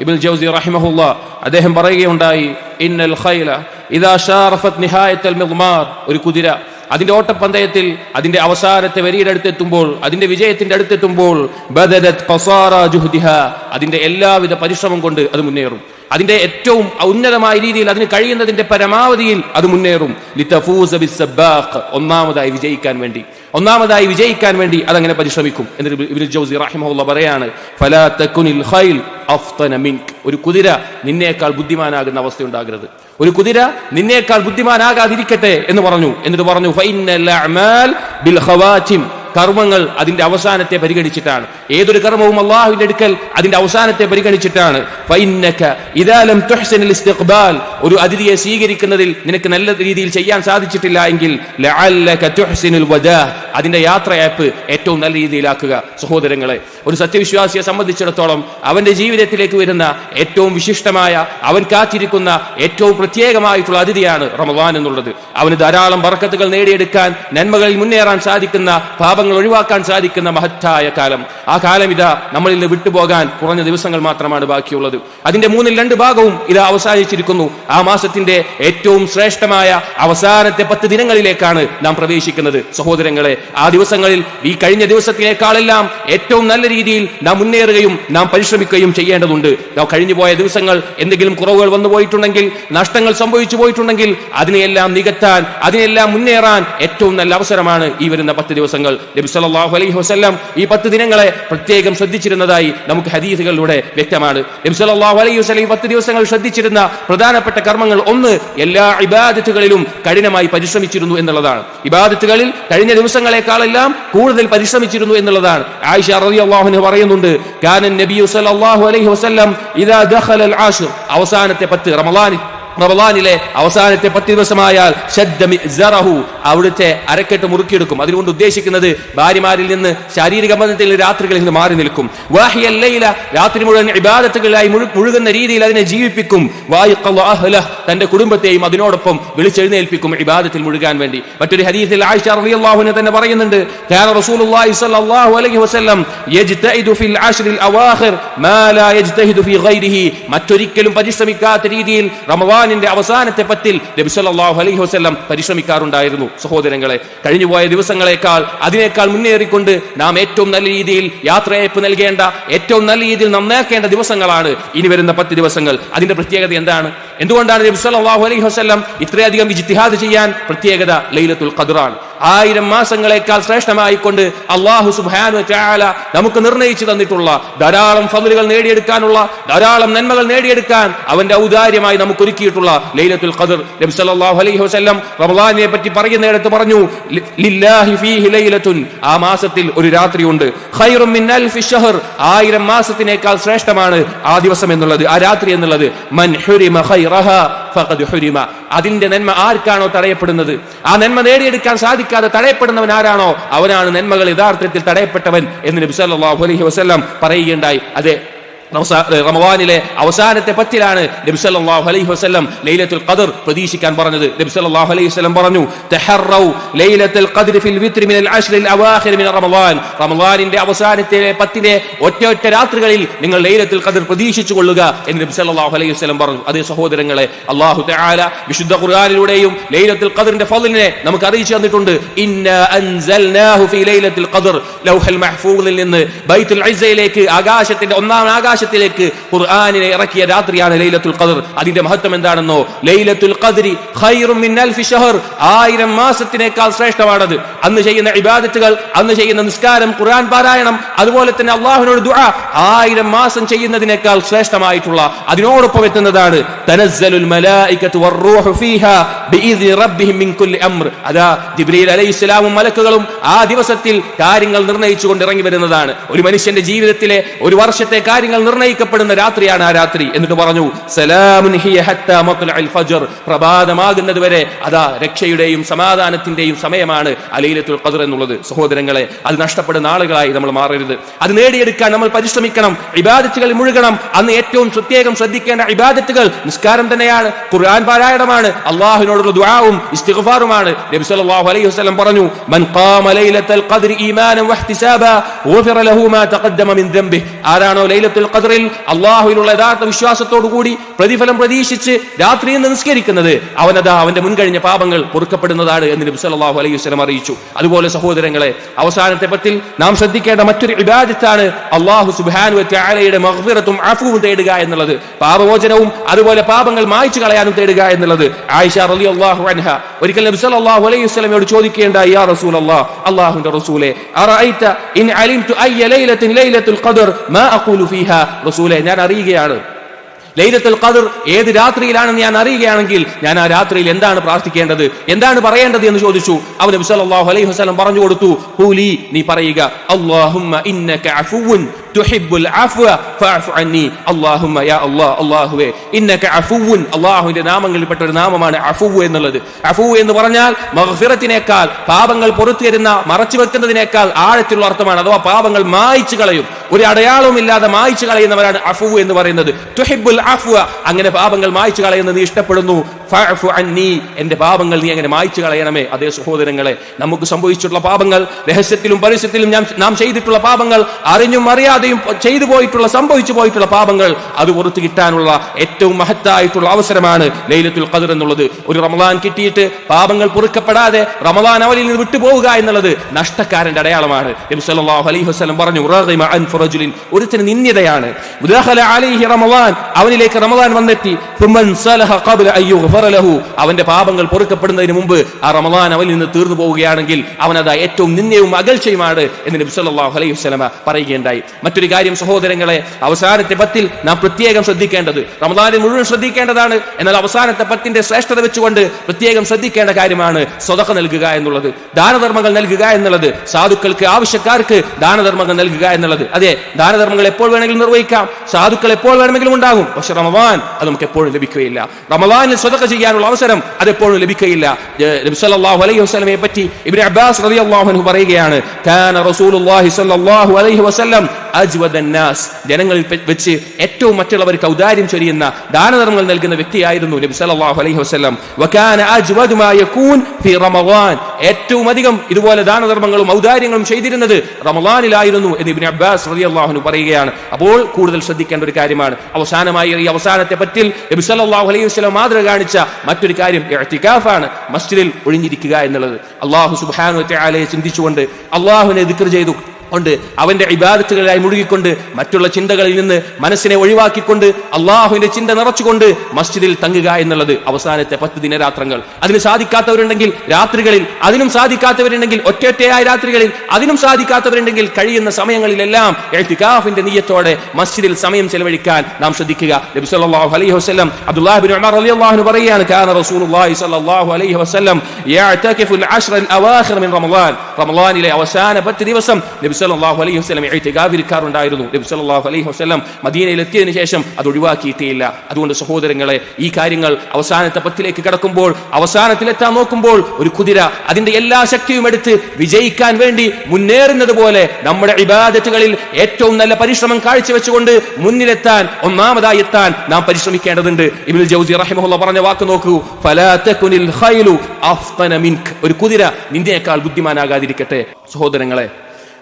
ഇബിൽ ജൗസി റഹിമഹുല്ല അദ്ദേഹം പറയുകയുണ്ടായി ഇന്നൽ ഖൈല ഇദാ ഷാറഫത് നിഹായത്തൽ മിഗ്മാർ. ഒരു കുതിര. അതിന്റെ ഓട്ടപ്പന്തയത്തിൽ അതിന്റെ അവസാനത്തെ വരിയുടെ അടുത്തെത്തുമ്പോൾ അതിന്റെ വിജയത്തിന്റെ അടുത്തെത്തുമ്പോൾ അതിന്റെ എല്ലാവിധ പരിശ്രമം കൊണ്ട് അത് മുന്നേറും. അതിന്റെ ഏറ്റവും ഉന്നതമായ രീതിയിൽ അതിന് കഴിയുന്നതിന്റെ പരമാവധിയിൽ അത് മുന്നേറും. ഒന്നാമതായി വിജയിക്കാൻ വേണ്ടി. ഒന്നാമതായി വിജയിക്കാൻ വേണ്ടി അതങ്ങനെ പരിശ്രമിക്കും. എന്നിട്ട് പറയാണ് ഒരു കുതിര നിന്നേക്കാൾ ബുദ്ധിമാനാകുന്ന അവസ്ഥ ഉണ്ടാകരുത്. ഒരു കുതിര നിന്നേക്കാൾ ബുദ്ധിമാനാകാതിരിക്കട്ടെ എന്ന് പറഞ്ഞു. എന്നിട്ട് പറഞ്ഞു കർമ്മങ്ങൾ അതിന്റെ അവസാനത്തെ പരിഗണിച്ചിട്ടാണ്. ഏതൊരു കർമ്മവും അള്ളാഹുവിന്റെ അടുക്കൽ അതിന്റെ അവസാനത്തെ പരിഗണിച്ചിട്ടാണ്. ഒരു അതിഥിയെ സ്വീകരിക്കുന്നതിൽ നിനക്ക് നല്ല രീതിയിൽ ചെയ്യാൻ സാധിച്ചിട്ടില്ല എങ്കിൽ ലഅല്ലക യാത്ര ആപ്പ് അതിന്റെ ഏറ്റവും നല്ല രീതിയിലാക്കുക. സഹോദരങ്ങളെ ഒരു സത്യവിശ്വാസിയെ സംബന്ധിച്ചിടത്തോളം അവന്റെ ജീവിതത്തിലേക്ക് വരുന്ന ഏറ്റവും വിശിഷ്ടമായ അവൻ കാത്തിരിക്കുന്ന ഏറ്റവും പ്രത്യേകമായിട്ടുള്ള അതിഥിയാണ് റമദാൻ എന്നുള്ളത്. അവന് ധാരാളം ബർക്കത്തുകൾ നേടിയെടുക്കാൻ നന്മകളിൽ മുന്നേറാൻ സാധിക്കുന്ന പാപങ്ങൾ ഒഴിവാക്കാൻ സാധിക്കുന്ന മഹത്തായ കാലം. ആ കാലം ഇതാ നമ്മളിൽ നിന്ന് വിട്ടുപോകാൻ കുറഞ്ഞ ദിവസങ്ങൾ മാത്രമാണ് ബാക്കിയുള്ളത്. അതിന്റെ മൂന്നിൽ രണ്ട് ഭാഗവും ഇത് അവസാനിച്ചിരിക്കുന്നു. ആ മാസത്തിന്റെ ഏറ്റവും ശ്രേഷ്ഠമായ അവസാനത്തെ പത്ത് ദിനങ്ങളിലേക്കാണ് നാം പ്രവേശിക്കുന്നത്. സഹോദരങ്ങളെ ആ ദിവസങ്ങളിൽ ഈ കഴിഞ്ഞ ദിവസത്തിലേക്കാളെല്ലാം ഏറ്റവും നല്ല രീതിയിൽ നാം മുന്നേറുകയും നാം പരിശ്രമിക്കുകയും ചെയ്യേണ്ടതുണ്ട്. നാം കഴിഞ്ഞുപോയ ദിവസങ്ങൾ എന്തെങ്കിലും കുറവുകൾ വന്നു പോയിട്ടുണ്ടെങ്കിൽ നഷ്ടങ്ങൾ സംഭവിച്ചു പോയിട്ടുണ്ടെങ്കിൽ അതിനെയെല്ലാം നികത്താൻ അതിനെല്ലാം മുന്നേറാൻ ഏറ്റവും നല്ല അവസരമാണ് ഈ വരുന്ന പത്ത് ദിവസങ്ങൾ. നബി സല്ലല്ലാഹു അലൈഹി വസല്ലം ഈ പത്ത് ദിനങ്ങളെ പ്രത്യേകം ശ്രദ്ധിച്ചിരുന്നതായി നമുക്ക് ഹദീസുകളിലൂടെ വ്യക്തമാണ്. നബി സല്ലല്ലാഹു അലൈഹി വസല്ലം ഈ പത്ത് ദിവസങ്ങൾ ശ്രദ്ധിച്ചിരുന്ന പ്രധാനപ്പെട്ട കർമ്മങ്ങൾ ഒന്ന് എല്ലാ ഇബാദത്തുകളിലും കഠിനമായി പരിശ്രമിച്ചിരുന്നു എന്നുള്ളതാണ്. ഇബാദത്തുകളിൽ കഴിഞ്ഞ ദിവസങ്ങളെക്കാളെല്ലാം കൂടുതൽ പരിശ്രമിച്ചിരുന്നു എന്നുള്ളതാണ്. ആയിഷ റളിയല്ലാഹു അൻഹ പറയുന്നുണ്ട് കാനൻ നബിയു സല്ലല്ലാഹു അലൈഹി വസല്ലം ഇദാ അവസാനത്തെ പത്ത് റമളാനിൽ റമളാനിലെ അവസാനത്തെ പത്ത് ദിവസമായാൽ അവിടുത്തെ അരക്കെട്ട് മുറുക്കിയെടുക്കും. അതുകൊണ്ട് ഉദ്ദേശിക്കുന്നത് ഭാര്യമാരിൽ നിന്ന് ശാരീരിക ബന്ധത്തിൽ രാത്രികളിൽ നിന്ന് മാറി നിൽക്കും. വാഹിയല്ലയില ലൈല രാത്രി മുഴുവൻ ഇബാദത്തുകളായി മുഴുകുന്ന രീതിയിൽ അതിനെ ജീവിപ്പിക്കും. തന്റെ കുടുംബത്തെയും അതിനോടൊപ്പം വിളിച്ചെഴുന്നേൽപ്പിക്കും ഇബാദത്തിൽ മുഴുകാൻ വേണ്ടി. മറ്റൊരു ഹദീസിൽ ആയിഷ റളിയല്ലാഹു അൻഹ തന്നെ പറയുന്നുണ്ട് മറ്റൊരിക്കലും പരിശ്രമിക്കാത്ത രീതിയിൽ റമദാനിന്റെ അവസാനത്തെ പത്തിൽ നബി സല്ലല്ലാഹു അലൈഹി വസല്ലം പരിശ്രമിക്കാറുണ്ടായിരുന്നു. സഹോദരങ്ങളെ കഴിഞ്ഞുപോയ ദിവസങ്ങളെക്കാൾ അതിനേക്കാൾ മുന്നേറിക്കൊണ്ട് നാം ഏറ്റവും നല്ല രീതിയിൽ യാത്രയയപ്പ് നൽകേണ്ട ഏറ്റവും നല്ല രീതിയിൽ നന്നാക്കേണ്ട ദിവസങ്ങളാണ് ഇനി വരുന്ന പത്ത് ദിവസങ്ങൾ. അതിന്റെ പ്രത്യേകത എന്താണ്? എന്തുകൊണ്ടാണ് നബി സല്ലല്ലാഹു അലൈഹി വസല്ലം ഇത്രയധികം ഇജ്തിഹാദ് ചെയ്യാൻ പ്രത്യേകത ലൈലത്തുൽ ഖദ്റാണ്? ആയിരം മാസങ്ങളെക്കാൾ ശ്രേഷ്ഠമായിക്കൊണ്ട് അള്ളാഹു വ തആല നമുക്ക് നിർണയിച്ചു തന്നിട്ടുള്ള ധാരാളം ഫതിലുകൾ നേടിയെടുക്കാനുള്ള ധാരാളം നന്മകൾ നേടിയെടുക്കാൻ അവന്റെ ഔദാര്യമായി നമുക്ക് ഒരുക്കിയിട്ടുള്ള ലൈലത്തുൽ ഖദർ. നബി സല്ലല്ലാഹു അലൈഹി വസല്ലം റമളാനെ പറ്റി പറയുന്നിടത്ത് പറഞ്ഞു ലില്ലാഹി ഫീഹി ലൈലത്തുൻ. ആ മാസത്തിൽ ഒരു രാത്രിയുണ്ട്. ഖൈറും മിൻ അൽഫി ഷഹർ. ആയിരം മാസത്തിനേക്കാൾ ശ്രേഷ്ഠമാണ് ആ ദിവസം എന്നുള്ളത് ആ രാത്രി എന്നുള്ളത്. മൻ ഹുരിമ ഖൈറഹ. അതിന്റെ നന്മ ആർക്കാണോ തടയപ്പെടുന്നത്? ആ നന്മ നേടിയെടുക്കാൻ സാധിക്കാതെ തടയപ്പെടുന്നവൻ ആരാണോ? അവനാണ് നന്മകൾ യഥാർത്ഥത്തിൽ തടയപ്പെട്ടവൻ എന്ന് നബി സല്ലല്ലാഹു അലൈഹി വസല്ലം പറയുകയുണ്ടായി. അതെ റമദാനിലെ അവസാനത്തെ പത്തിലാണ് നബി സല്ലല്ലാഹു അലൈഹി വസ്ലം ലൈലത്തുൽ ഖദർ പ്രതീക്ഷിക്കാൻ പറഞ്ഞത്. നബി സല്ലല്ലാഹു അലൈഹി വസ്ലം പറഞ്ഞു ലൈലത്തുൽ ഫിൽ വിത്രി മിനൽ അവാഖിർ മിന റമദാൻ റമദാനിന്റെ അവസാനത്തെ പത്തിലെ ഒറ്റ ഒറ്റ രാത്രികളിൽ നിങ്ങൾ ലൈലത്തുൽ ഖദർ പ്രതീക്ഷിച്ചു കൊള്ളുക എന്ന് നബി സല്ലല്ലാഹു അലൈഹി വസ്ലം പറഞ്ഞു. അതേ സഹോദരങ്ങളെ അള്ളാഹു തആല വിശുദ്ധ ഖുർആനിലൂടെയും ലൈലത്തുൽ ഖദറിന്റെ ഫളിനെ നമുക്ക് അറിയിച്ചു തന്നിട്ടുണ്ട്. ഇന്ന അൻസൽനാഹു ഫി ലൈലത്തുൽ ഖദർ. ലൗഹൽ മഹ്ഫൂളിൽ നിന്ന് ബൈത്തുൽ ഇസ്സയിലേക്ക് ആകാശത്തിന്റെ ഒന്നാം ആകാശത്തിലേക്ക് ഖുർആാനിനെ ഇറക്കിയ രാത്രിയാണ് ലൈലത്തുൽ ഖദർ. അതിന്റെ മഹത്വം എന്താണെന്നോ? ലൈലത്തുൽ ഖദ്രി ഖൈറും മിൻ അൽഫി ഷഹർ. ആയിരം മാസത്തിനേക്കാൾ ശ്രേഷ്ഠമാണത്. അന്ന് ചെയ്യുന്ന ഇബാദത്തുകൾ അന്ന് ചെയ്യുന്ന നിസ്കാരം ഖുർആൻ പാരായണം അതുപോലെ തന്നെ അള്ളാഹുവിനോട് ദുആ ആയിരം മാസം ചെയ്യുന്നതിനേക്കാൾ ശ്രേഷ്ഠമായിട്ടുള്ള അതിനോടൊപ്പം എത്തുന്നതാണ് തനസ്സലുൽ മലായികത്തു വറൂഹു ഫീഹാ ബിഇذن റബ്ബിഹിം മിൻ കുല്ലി അംർ. അതാ ജിബ്രീൽ അലൈഹിസ്സലാമും മലക്കുകളും ആ ദിവസത്തിൽ കാര്യങ്ങൾ നിർണയിച്ചുകൊണ്ട് ഇറങ്ങി വരുന്നതാണ്. ഒരു മനുഷ്യന്റെ ജീവിതത്തിലെ ഒരു വർഷത്തെ കാര്യങ്ങൾ നിർണയിക്കപ്പെടുന്ന രാത്രിയാണ് ആ രാത്രി എന്നിട്ട് പറഞ്ഞു സലാമുൻ ഫജ്ർ. പ്രഭാതമാകുന്നത് വരെ അതാ രക്ഷയുടെയും സമാധാനത്തിന്റെയും സമയമാണ് അലീലത്തുൽ ഖദർ എന്നുള്ളത്. സഹോദരങ്ങളെ അത് നഷ്ടപ്പെടുന്ന ആളുകളായി നമ്മൾ മാറരുത്. അത് നേടിയെടുക്കാൻ നമ്മൾ പരിശ്രമിക്കണം. ഇബാദത്തുകളിൽ മുഴുകണം. അന്ന് ഏറ്റവും പ്രത്യേകം ശ്രദ്ധിക്കേണ്ട ഇബാദത്തുകൾ നിസ്കാരം തന്നെയാണ് ഖുർആൻ പാരായണമാണ് അള്ളാഹുവിനോടുള്ള ദുആവും ഇസ്തിഗ്ഫാറുമാണ്. നബി സല്ലല്ലാഹു അലൈഹി വസല്ലം പറഞ്ഞു മൻ ഖാമ ലൈലത്തുൽ ഖദ്രി ഈമാനൻ വഹ്തിസാബ ഗുഫിറ ലഹു മാ തഖദ്ദമ മിൻ ദംബിഹി. ആരാണോ ലൈലത്തുൽ ഖദറിൽ അള്ളാഹുവിനുള്ള യഥാർത്ഥ വിശ്വാസത്തോടുകൂടി പ്രതിഫലം പ്രതീക്ഷിച്ച് നിന്ന് നിസ്കരിക്കുന്നത് അവനതാ അവന്റെ മുൻകഴിഞ്ഞ പാപങ്ങൾ പൊറുക്കപ്പെടുന്നതാണ് എന്ന് നബി സല്ലല്ലാഹു അലൈഹി വസ്ലം അറിയിച്ചു. അതുപോലെ സഹോദരങ്ങളെ അവസാനത്തെ പത്തിൽ നാം ശ്രദ്ധിക്കേണ്ട മറ്റൊരു വിഭാഗത്താണ് അള്ളാഹു തആലയുടെ മഗ്ഫിറത്തും അഫുവും തേടുക എന്നുള്ളത്. പാപമോചനവും അതുപോലെ പാപങ്ങൾ മായ്ച്ചു കളയാനും തേടുക എന്നുള്ളത്. ആയിഷ റളിയല്ലാഹു അൻഹ ഒരിക്കൽ നബി സല്ലല്ലാഹു അലൈഹി വസല്ലമയോട് ചോദിക്കേണ്ടായി യാ റസൂലല്ലാഹ് അല്ലാഹുവിന്റെ റസൂലേ അറഅയ്ത ഇൻ അലിംതു അയ്യ ലൈലത്തിൻ ലൈലത്തുൽ ഖദർ മാ അഖൂലു ഫീഹാ? റസൂലേ ഞാൻ അറിയുകയാണ്. ലൈലത്തുൽ ഖദർ ഏത് രാത്രിയിലാണെന്ന് ഞാൻ അറിയുകയാണെങ്കിൽ ഞാൻ ആ രാത്രിയിൽ എന്താണ് പ്രാർത്ഥിക്കേണ്ടത് എന്താണ് പറയേണ്ടത് എന്ന് ചോദിച്ചു. അവൻ നബി സല്ലല്ലാഹു അലൈഹി വസല്ലം പറഞ്ഞു കൊടുത്തു ഹൂലി നീ പറയുക അല്ലാഹുമ്മ ഇന്നക അഫുവുൻ തുഹിബ്ബുൽ അഫ്വ ഫഅഫു അന്നി. അല്ലാഹുമ്മ യാ അല്ലാഹ് അല്ലാഹുവേ ഇന്നക അഫുവുൻ. അല്ലാഹുവിന്റെ നാമങ്ങളിൽപ്പെട്ട ഒരു നാമമാണ് അഫു എന്നുള്ളത്. അഫു എന്ന് പറഞ്ഞാൽ മഗ്ഫിറത്തിനേക്കാൾ പാപങ്ങൾ പുറത്തു തരുന്ന മറച്ചു വെക്കുന്നതിനേക്കാൾ ആഴത്തിലുള്ള അർത്ഥമാണ്. അഥവാ പാപങ്ങൾ മായിച്ചു കളയും. ഒരു അടയാളവും ഇല്ലാതെ മായിച്ചു കളയുന്നവരാണ് അഫു എന്ന് പറയുന്നത്. തുഹിബുൽ അഫ്വ അങ്ങനെ പാപങ്ങൾ മായിച്ചു കളയുന്നത് നീ ഇഷ്ടപ്പെടുന്നു. ഫഅഫു അന്നി എന്റെ പാപങ്ങൾ നീ അങ്ങനെ മായിച്ചു കളയണമേ. അതേ സഹോദരങ്ങളെ നമുക്ക് സംഭവിച്ചിട്ടുള്ള പാപങ്ങൾ രഹസ്യത്തിലും പരസ്യത്തിലും നാം ചെയ്തിട്ടുള്ള പാപങ്ങൾ അറിഞ്ഞും അറിയാതെയും ചെയ്തു പോയിട്ടുള്ള സംഭവിച്ചു പോയിട്ടുള്ള പാപങ്ങൾ അത് പുറത്തു കിട്ടാനുള്ള ഏറ്റവും മഹത്തായിട്ടുള്ള അവസരമാണ് ലൈലത്തുൽ ഖദർ എന്നുള്ളത്. ഒരു റമദാൻ കിട്ടിയിട്ട് പാപങ്ങൾ പൊറുക്കപ്പെടാതെ റമദാൻ അവലിൽ നിന്ന് വിട്ടുപോവുക എന്നുള്ളത് നഷ്ടക്കാരന്റെ അടയാളമാണ്. നബി സല്ലല്ലാഹു അലൈഹി വസല്ലം പറഞ്ഞു റഗിമ അൻ ഫറജുലിൻ. ഒരുത്തിന് നിന്ദ്യതയാണ്. അലൈഹി റമദാൻ. അവനിലേക്ക് റമദാൻ വന്നെത്തി. ഫുമൻ സലഹ ലഹു. അവന്റെ പാപങ്ങൾ പൊറുക്കപ്പെടുന്നതിന് മുമ്പ് ആ റമദാൻ അവനിൽ നിന്ന് തീർന്നു പോവുകയാണെങ്കിൽ അവനത് ഏറ്റവും നിന്ദ്യവും അകൽച്ചയുമാണ് എന്ന് നബി സല്ലല്ലാഹു അലൈഹി വസല്ലം പറയുകയുണ്ടായി. മറ്റൊരു കാര്യം സഹോദരങ്ങളെ അവസാനത്തെ പത്തിൽ നാം പ്രത്യേകം ശ്രദ്ധിക്കേണ്ടത് റമദാനിൽ മുഴുവൻ ശ്രദ്ധിക്കേണ്ടതാണ് എന്നാൽ അവസാനത്തെ പത്തിന്റെ ശ്രേഷ്ഠത വെച്ചുകൊണ്ട് പ്രത്യേകം ശ്രദ്ധിക്കേണ്ട കാര്യമാണ് സ്വതക്ക നൽകുക എന്നുള്ളത് ദാനധർമ്മങ്ങൾ നൽകുക എന്നുള്ളത് സാധുക്കൾക്ക് ആവശ്യക്കാർക്ക് ദാനധർമ്മങ്ങൾ നൽകുക എന്നുള്ളത്. അതെ ദാനധർമ്മങ്ങൾ എപ്പോൾ വേണമെങ്കിലും നിർവഹിക്കാം സാധുക്കൾ എപ്പോൾ വേണമെങ്കിലും ഉണ്ടാകും പക്ഷെ റമവാൻ അത് നമുക്ക് എപ്പോഴും ലഭിക്കുകയില്ല. റമവാനിൽ സ്വതക്ക ചെയ്യാനുള്ള അവസരം അത് എപ്പോഴും ലഭിക്കുകയില്ല അലൈഹി വസല്ലമയെ പറ്റി ഇബ്നു അബ്ബാസ് റളിയല്ലാഹു അൻഹു പറയുകയാണ് റസൂലുള്ളാഹി അലൈഹി വസല്ലം അജ്വദൻ നാസ് ജനങ്ങളിൽ വെച്ച് ഏറ്റവും മറ്റുള്ളവർക്ക് ഔദാര്യം ചൊരിയുന്ന ദാനധർമ്മങ്ങൾ നൽകുന്ന വ്യക്തിയായിരുന്നു നബി സല്ലല്ലാഹു അലൈഹി വസല്ലം. വകാന യകൂൻ ഫി ഏറ്റവും അധികം ഇതുപോലെ ദാനധർമ്മങ്ങളും ഔദാര്യങ്ങളും ചെയ്തിരുന്നത് റമളാനിലായിരുന്നു എന്ന് ഇബ്നു അബ്ബാസ് റളിയല്ലാഹു അൻഹു പറയുകയാണ്. അപ്പോൾ കൂടുതൽ ശ്രദ്ധിക്കേണ്ട ഒരു കാര്യമാണ്. അവസാനമായി ഈ അവസാനത്തെ പറ്റിൽ നബി സല്ലല്ലാഹു അലൈഹി വസല്ലം മാതൃക കാണിച്ച മറ്റൊരു കാര്യം ഇഅ്തികാഫാണ് മസ്ജിദിൽ ഒഴിഞ്ഞിരിക്കുക എന്നുള്ളത്. അള്ളാഹു സുബ്ഹാനഹു ചിന്തിച്ചുകൊണ്ട് അള്ളാഹുവിനെ ദിക്ർ ചെയ്തു. കൊണ്ട് അവന്റെ ഇബാദത്തുകളായി മുഴുകിക്കൊണ്ട് മറ്റുള്ള ചിന്തകളിൽ നിന്ന് മനസ്സിനെ ഒഴിവാക്കിക്കൊണ്ട് അള്ളാഹുവിന്റെ ചിന്ത നിറച്ചുകൊണ്ട് മസ്ജിദിൽ തങ്ങുക എന്നുള്ളത് അവസാനത്തെ പത്ത് ദിനരാത്രങ്ങൾ. അതിന് സാധിക്കാത്തവരുണ്ടെങ്കിൽ രാത്രികളിൽ അതിനും സാധിക്കാത്തവരുണ്ടെങ്കിൽ ഒറ്റയൊറ്റയായ രാത്രികളിൽ അതിനും സാധിക്കാത്തവരുണ്ടെങ്കിൽ കഴിയുന്ന സമയങ്ങളിലെല്ലാം എഴുത്തിക്കാഫിന്റെ നീയത്തോടെ മസ്ജിദിൽ സമയം ചെലവഴിക്കാൻ നാം ശ്രദ്ധിക്കുക. നബി സല്ലല്ലാഹു അലൈഹി വസല്ലം അബ്ദുല്ലാഹി ബിൻ ഉമർ റളിയല്ലാഹു അൻഹു പറയാണ് കാന റസൂലുള്ളാഹി സ്വല്ലല്ലാഹു അലൈഹി വസല്ലം യഅതകിഫു അൽ-അശ്റ അൽ-അവാഖിർ മിൻ റമളാൻ റമളാനിലെ അവസാന പത്ത് ദിവസം നബി സല്ലല്ലാഹു അലൈഹി വസ്ലം ഇഅ്തികാഫ് ഇരിക്കാറുണ്ടായിരുന്നു നബി സല്ലല്ലാഹു അലൈഹി വസ്ലം മദീനയിൽ എത്തിയതിനു ശേഷം അത് ഒഴിവാക്കിയിട്ടേയില്ല അതുകൊണ്ട് സഹോദരങ്ങളെ ഈ കാര്യങ്ങൾ അവസാനത്തെ പത്തിലേക്ക് കടക്കുമ്പോൾ അവസാനത്തിലെത്താൻ നോക്കുമ്പോൾ ഒരു കുതിര അതിന്റെ എല്ലാ ശക്തിയും എടുത്ത് വിജയിക്കാൻ വേണ്ടി മുന്നേറുന്നത് പോലെ നമ്മുടെ ഇബാദത്തുകളിൽ ഏറ്റവും നല്ല പരിശ്രമം കാഴ്ചവെച്ചുകൊണ്ട് മുന്നിലെത്താൻ ഒന്നാമതായി എത്താൻ നാം പരിശ്രമിക്കേണ്ടതുണ്ട്. ഇബിൽ ജൗസി റഹിമഹുള്ള പറഞ്ഞ വാക്ക് നോക്കൂ. ഒരു കുതിര നിന്റെയേക്കാൾ ബുദ്ധിമാനാകാതിരിക്കട്ടെ. സഹോദരങ്ങളെ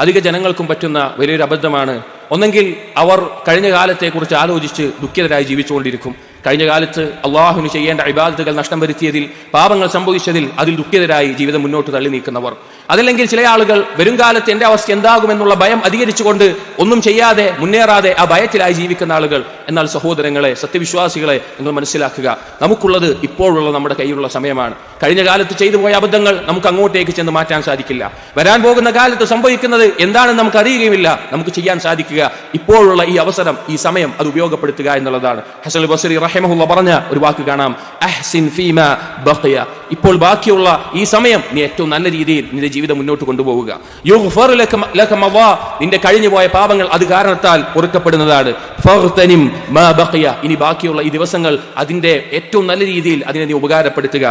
അധിക ജനങ്ങൾക്കും പറ്റുന്ന വലിയൊരു അബദ്ധമാണ്. ഒന്നെങ്കിൽ അവർ കഴിഞ്ഞ കാലത്തെക്കുറിച്ച് ആലോചിച്ച് ദുഃഖിതരായി ജീവിച്ചുകൊണ്ടിരിക്കും. കഴിഞ്ഞ കാലത്ത് അള്ളാഹുവിന് ചെയ്യേണ്ട ഇബാദത്തുകൾ നഷ്ടം വരുത്തിയതിൽ പാപങ്ങൾ സംഭവിച്ചതിൽ അതിൽ ദുഃഖിതരായി ജീവിതം മുന്നോട്ട് തള്ളി നീക്കുന്നവർ. അതല്ലെങ്കിൽ ചില ആളുകൾ വരും കാലത്ത് എന്റെ അവസ്ഥ എന്താകുമെന്നുള്ള ഭയം അധികരിച്ചുകൊണ്ട് ഒന്നും ചെയ്യാതെ മുന്നേറാതെ ആ ഭയത്തിലായി ജീവിക്കുന്ന ആളുകൾ. എന്നാൽ സഹോദരങ്ങളെ സത്യവിശ്വാസികളെ നിങ്ങൾ മനസ്സിലാക്കുക. നമുക്കുള്ളത് ഇപ്പോഴുള്ള നമ്മുടെ കയ്യിലുള്ള സമയമാണ്. കഴിഞ്ഞ കാലത്ത് ചെയ്തു പോയ അബദ്ധങ്ങൾ നമുക്ക് അങ്ങോട്ടേക്ക് ചെന്ന് മാറ്റാൻ സാധിക്കില്ല. വരാൻ പോകുന്ന കാലത്ത് സംഭവിക്കുന്നത് എന്താണെന്ന് നമുക്ക് അറിയുകയുമില്ല. നമുക്ക് ചെയ്യാൻ സാധിക്കുക. ഇപ്പോഴുള്ള ഈ അവസരം ഈ സമയം അത് ഉപയോഗപ്പെടുത്തുക എന്നുള്ളതാണ്. ഹസൽ ബസരി റഹിമഹുള്ള പറഞ്ഞ ഒരു വാക്ക് കാണാം. അഹ്സിൻ ഫീമ ബഖിയ. ഇപ്പോൾ ബാക്കിയുള്ള ഈ സമയം നീ ഏറ്റവും നല്ല രീതിയിൽ നിന്റെ ജീവിതം മുന്നോട്ട് കൊണ്ടുപോവുക. യുഗ്ഫർ ലക മവാ. നിന്റെ കഴിഞ്ഞുപോയ പാപങ്ങൾ അത് കാരണത്താൽ പൊറുക്കപ്പെടുന്നതാണ്. ഫർതനിം മാ ബഖിയ. ഇനി ബാക്കിയുള്ള ഈ ദിവസങ്ങൾ അതിന്റെ ഏറ്റവും നല്ല രീതിയിൽ അതിനെ നീ ഉപകാരപ്പെടുത്തുക.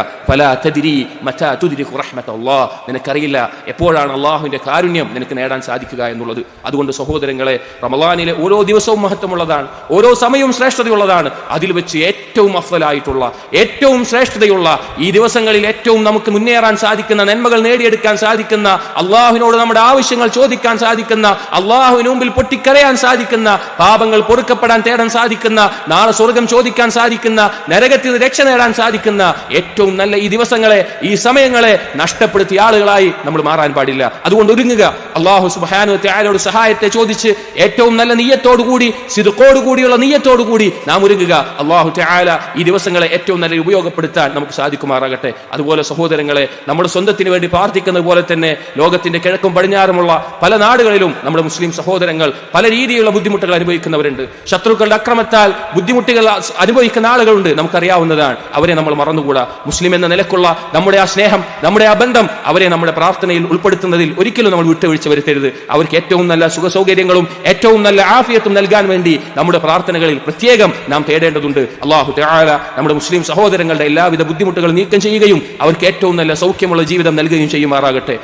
നിനക്കറിയില്ല എപ്പോഴാണ് അള്ളാഹുവിന്റെ കാരുണ്യം നിനക്ക് നേടാൻ സാധിക്കുക എന്നുള്ളത്. അതുകൊണ്ട് സഹോദരങ്ങളെ റമലാനിലെ ഓരോ ദിവസവും മഹത്വമുള്ളതാണ് ഓരോ സമയവും ശ്രേഷ്ഠതയുള്ളതാണ്. അതിൽ വെച്ച് ഏറ്റവും അഫലായിട്ടുള്ള ഏറ്റവും ശ്രേഷ്ഠതയുള്ള ഈ ദിവസങ്ങളിൽ ഏറ്റവും നമുക്ക് മുന്നേറാൻ സാധിക്കുന്ന നന്മകൾ നേടിയെടുക്കാൻ സാധിക്കുന്ന അള്ളാഹുവിനോട് നമ്മുടെ ആവശ്യങ്ങൾ ചോദിക്കാൻ സാധിക്കുന്ന അള്ളാഹുവിന് മുമ്പിൽ പൊട്ടിക്കരയാൻ സാധിക്കുന്ന പാപങ്ങൾ പൊറുക്കപ്പെടാൻ തേടാൻ സാധിക്കുന്ന നാളെ സ്വർഗം ചോദിക്കാൻ സാധിക്കുന്ന നരകത്തിൽ രക്ഷ നേടാൻ സാധിക്കുന്ന ഏറ്റവും നല്ല ഈ ദിവസങ്ങളെ ഈ സമയങ്ങളെ നഷ്ടപ്പെടുത്തിയ ആളുകളായി നമ്മൾ മാറാൻ പാടില്ല. അതുകൊണ്ട് ഒരുങ്ങുക. അള്ളാഹു സുബാനു ത്യാരോട് സഹായത്തെ ചോദിച്ച് ഏറ്റവും നല്ല നീയത്തോടുകൂടി സിതുക്കോടുകൂടിയുള്ള നീയത്തോടുകൂടി നാം ഒരുങ്ങുക. അള്ളാഹു ത്യാല ഈ ദിവസങ്ങളെ ഏറ്റവും നല്ല ഉപയോഗപ്പെടുത്താൻ നമുക്ക് സാധിക്കുമാറാകട്ടെ. അതുപോലെ സഹോദരങ്ങളെ നമ്മുടെ സ്വന്തത്തിന് വേണ്ടി പ്രാർത്ഥിക്കുന്നത് പോലെ തന്നെ ലോകത്തിന്റെ കിഴക്കും പടിഞ്ഞാറുമുള്ള പല നാടുകളിലും നമ്മുടെ മുസ്ലിം സഹോദരങ്ങൾ പല രീതിയിലുള്ള ബുദ്ധിമുട്ടുകൾ അനുഭവിക്കുന്നവരുണ്ട്. ശത്രുക്കളുടെ അക്രമത്താൽ ബുദ്ധിമുട്ടുകൾ അനുഭവിക്കുന്ന ആളുകളുണ്ട്. നമുക്കറിയാവുന്നതാണ്. അവരെ നമ്മൾ മറന്നുകൂടാ. മുസ്ലിം എന്ന നിലക്കുള്ള നമ്മുടെ ആ സ്നേഹം നമ്മുടെ ആ ബന്ധം അവരെ നമ്മുടെ പ്രാർത്ഥനയിൽ ഉൾപ്പെടുത്തുന്നതിൽ ഒരിക്കലും നമ്മൾ വിട്ടുവീഴ്ച വരുത്തരുത്. അവർക്ക് ഏറ്റവും നല്ല സുഖ സൗകര്യങ്ങളും ഏറ്റവും നല്ല ആഫിയത്തും നൽകാൻ വേണ്ടി നമ്മുടെ പ്രാർത്ഥനകളിൽ പ്രത്യേകം നാം തേടേണ്ടതുണ്ട്. അള്ളാഹു നമ്മുടെ മുസ്ലിം സഹോദരങ്ങളുടെ എല്ലാവിധ ബുദ്ധിമുട്ടുകൾ നീക്കം ചെയ്യുകയും അവർക്ക് ഏറ്റവും നല്ല സൗഖ്യമുള്ള ജീവിതം നൽകുകയും ചെയ്യുമാറാകട്ടെ.